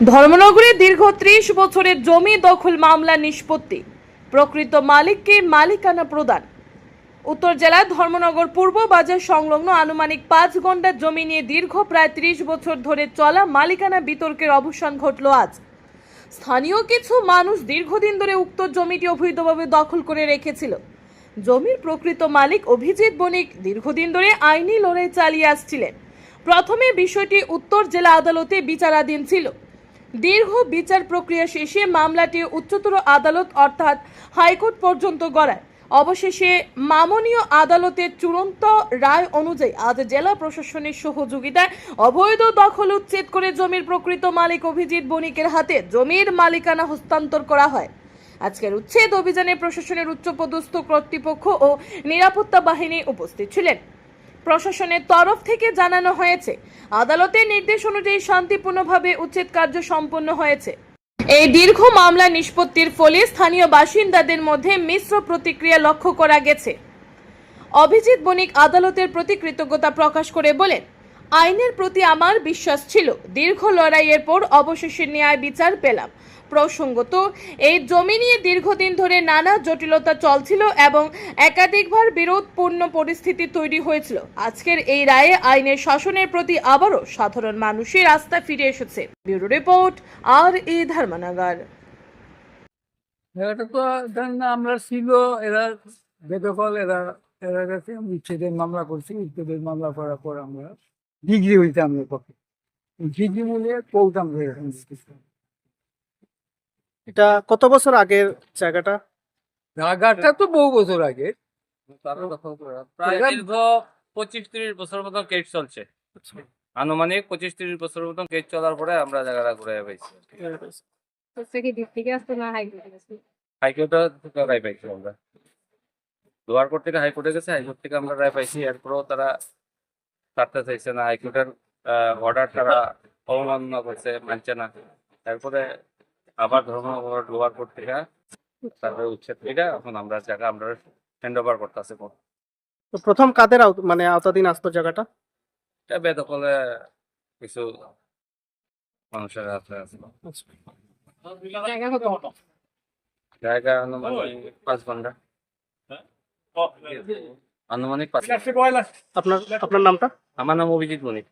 ধর্মনগরে দীর্ঘ ত্রিশ বছরের জমি দখল মামলা নিষ্পত্তি। প্রকৃত মালিককে মালিকানা প্রদান। উত্তর জেলার ধর্মনগর পূর্ব বাজার সংলগ্ন আনুমানিক পাঁচ ঘণ্টার জমি নিয়ে দীর্ঘ প্রায় ত্রিশ বছর ধরে চলা মালিকানা বিতর্কের অবসান ঘটল আজ। স্থানীয় কিছু মানুষ দীর্ঘদিন ধরে উক্ত জমিটি অবৈধভাবে দখল করে রেখেছিল। জমির প্রকৃত মালিক অভিজিৎ বণিক দীর্ঘদিন ধরে আইনি লড়াই চালিয়ে আসছিলেন। প্রথমে বিষয়টি উত্তর জেলা আদালতে বিচারাধীন ছিল। দীর্ঘ বিচার প্রক্রিয়া শেষে মামলাটি উচ্চতর আদালত অর্থাৎ হাইকোর্ট পর্যন্ত গড়ায়। অবশেষে মামনীয় আদালতের চূড়ান্ত রায় অনুযায়ী আজ জেলা প্রশাসনের সহযোগিতায় অবৈধ দখল উচ্ছেদ করে জমির প্রকৃত মালিক অভিজিৎ বণিকের হাতে জমির মালিকানা হস্তান্তর করা হয়। আজকের উচ্ছেদ অভিযানে প্রশাসনের উচ্চপদস্থ কর্তৃপক্ষ ও নিরাপত্তা বাহিনী উপস্থিত ছিলেন। প্রশাসনের তরফ থেকে জানানো হয়েছে আদালতের নির্দেশ অনুযায়ী শান্তিপূর্ণভাবে উচ্ছেদ কার্য সম্পন্ন হয়েছে। এই দীর্ঘ মামলা নিষ্পত্তির ফলে স্থানীয় বাসিন্দাদের মধ্যে মিশ্র প্রতিক্রিয়া লক্ষ্য করা গেছে। অভিজিৎ বণিক আদালতের প্রতি কৃতজ্ঞতা প্রকাশ করে বলেন, আইনের প্রতি আমার বিশ্বাস ছিল, দীর্ঘ লড়াইয়ের পর অবশেষে ন্যায় বিচার পেলাম। প্রসঙ্গত এই জমি নিয়ে দীর্ঘদিন ধরে নানা জটিলতা চলছিল এবং একাধিকবার বিরোধপূর্ণ পরিস্থিতি তৈরি হয়েছিল। আজকের এই রায়ে আইনের শাসনের প্রতি আবারও সাধারণ মানুষের আস্থা ফিরে এসেছে। ব্যুরো রিপোর্ট, আর এ ধর্মনগর। এটা তো আমরা ছিল, এরা বেদখল, এরা এরা কাছে উচ্ছেদের মামলা করছি উচ্ছেদের মামলা করার পর আমরা ডিগ্রি হইতে আমরা পক্ষে। ডিগ্রি মিলে কৌতাম এটা কত বছর আগের জায়গাটা? জায়গাটা তো বহু বছর আগে প্রায় দীর্ঘ পঁচিশ তিরিশ বছর মতন কেস চলছে। আনুমানিক পঁচিশ তিরিশ বছর মতন কেস চলার পরে আমরা জায়গাটা ঘুরে পাইছি হাইকোর্টে রায় পাইছি আমরা। থেকে হাইকোর্টে গেছে হাইকোর্ট থেকে আমরা রায় পাইছি। এরপরেও তারা ছাড়তে চাইছে না। হাইকোর্টের অর্ডার তারা অবমাননা করছে মানছে না। তারপরে আবার ধর্ম লোয়ার কোর্ট থেকে তারপরে উচ্ছেদ থেকে এখন আমরা জায়গা আমরা হ্যান্ড ওভার করতেছে তো প্রথম কাদের মানে আওতাধীন আসতো জায়গাটা? এটা বেদখলে কিছু মানুষের হাতে আছে। জায়গা আনুমানিক পাঁচ ঘণ্টা। আনুমানিক পাঁচ আপনার আপনার নামটা? আমার নাম অভিজিৎ বণিক